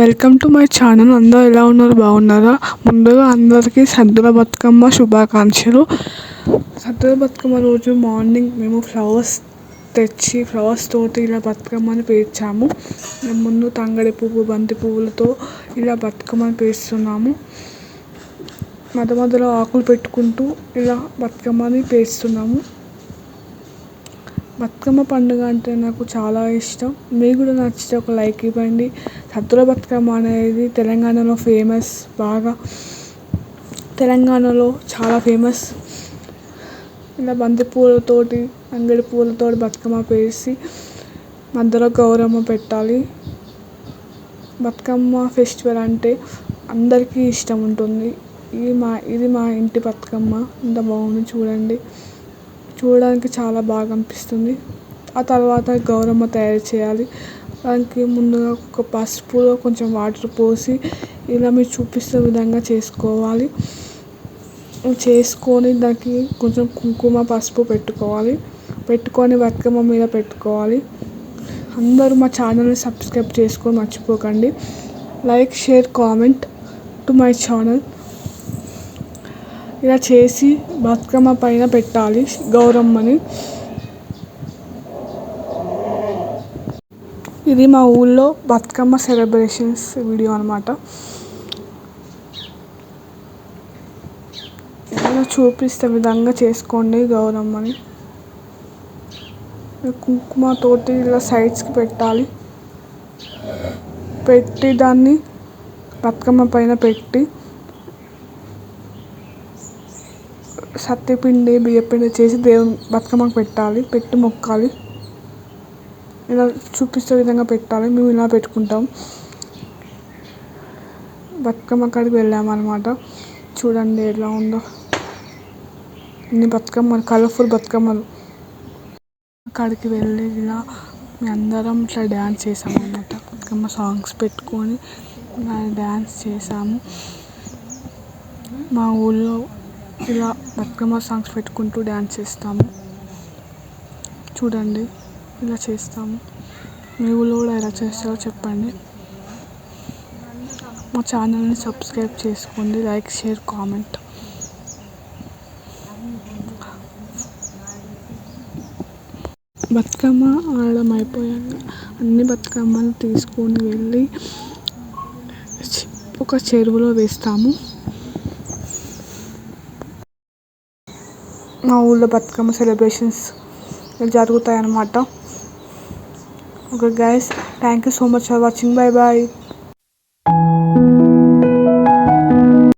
Welcome to my channel. అందరూ ఎలా ఉన్నారు? బాగున్నారా? ముందుగా అందరికీ సద్దుల బతుకమ్మ శుభాకాంక్షలు. సద్దుల బతుకమ్మ రోజు మార్నింగ్ మేము ఫ్లవర్స్ తెచ్చి ఫ్లవర్స్ తోటి ఇలా బతుకమ్మని పేర్చాము. మేము ముందు తంగడి పువ్వు బంతి పువ్వులతో ఇలా బతుకమ్మని పేరుస్తున్నాము మధ్య మధ్యలో ఆకులు పెట్టుకుంటూ ఇలా బతుకమ్మని పేరుస్తున్నాము బతుకమ్మ పండుగ అంటే నాకు చాలా ఇష్టం. మీకు కూడా నచ్చితే ఒక లైక్ ఇవ్వండి. సద్దుల బతుకమ్మ అనేది తెలంగాణలో ఫేమస్. బాగా తెలంగాణలో చాలా ఫేమస్. ఇలా బంతి పూలతోటి అంగడి పూలతోటి బతుకమ్మ పేసి మధ్యలో గౌరమ్మ పెట్టాలి. బతుకమ్మ ఫెస్టివల్ అంటే అందరికీ ఇష్టం ఉంటుంది. ఇది మా ఇది మా ఇంటి బతుకమ్మ. ఇంత బాగుంది చూడండి. చూడడానికి చాలా బాగా అనిపిస్తుంది. ఆ తర్వాత గౌరమ్మ తయారు చేయాలి. దానికి ముందుగా ఒక పసుపులో కొంచెం వాటర్ పోసి ఇలా మీరు చూపిస్తున్న విధంగా చేసుకోవాలి. చేసుకొని దానికి కొంచెం కుంకుమ పసుపు పెట్టుకోవాలి. పెట్టుకొని బతుకమ్మ మీద పెట్టుకోవాలి. అందరూ మా ఛానల్ని సబ్స్క్రైబ్ చేసుకొని మర్చిపోకండి. Like share comment to my channel. ఇలా చేసి బతుకమ్మ పైన పెట్టాలి గౌరమ్మని. ఇది మా ఊళ్ళో బతుకమ్మ సెలబ్రేషన్స్ వీడియో అనమాట ఇలా చూపిస్తే విధంగా చేసుకోండి గౌరమ్మని. కుంకుమ తోటి ఇలా సైడ్స్కి పెట్టాలి. పెట్టి దాన్ని బతుకమ్మ పైన పెట్టి సత్తిపిండి బియ్యపిండి చేసి దేవుని బతుకమ్మకు పెట్టాలి. పెట్టి మొక్కాలి. ఇలా చూపిస్తే విధంగా పెట్టాలి. మేము ఇలా పెట్టుకుంటాం. బతుకమ్మ కాడికి వెళ్ళామన్నమాట. చూడండి ఎలా ఉందో. ఇన్ని బతుకమ్మలు కలర్ఫుల్ బతుకమ్మలు. అక్కడికి వెళ్ళి ఇలా మేము అందరం ఇట్లా డ్యాన్స్ చేసాము బతుకమ్మ సాంగ్స్ పెట్టుకొని డ్యాన్స్ చేసాము. మా ఊళ్ళో ఇలా బతుకమ్మ సాంగ్స్ పెట్టుకుంటూ డ్యాన్స్ చేస్తాము. చూడండి ఇలా చేస్తాము. మీ ఊళ్ళో కూడా ఎలా చేస్తారో చెప్పండి. మా ఛానల్ని సబ్స్క్రైబ్ చేసుకోండి లైక్ షేర్ కామెంట్. బతుకమ్మ ఆడడం అయిపోయాక అన్ని బతుకమ్మలు తీసుకొని వెళ్ళి ఒక చెరువులో వేస్తాము. మా ఊళ్ళో బతుకమ్మ సెలబ్రేషన్స్ జరుగుతాయి అన్నమాట okay guys thank you so much for watching bye bye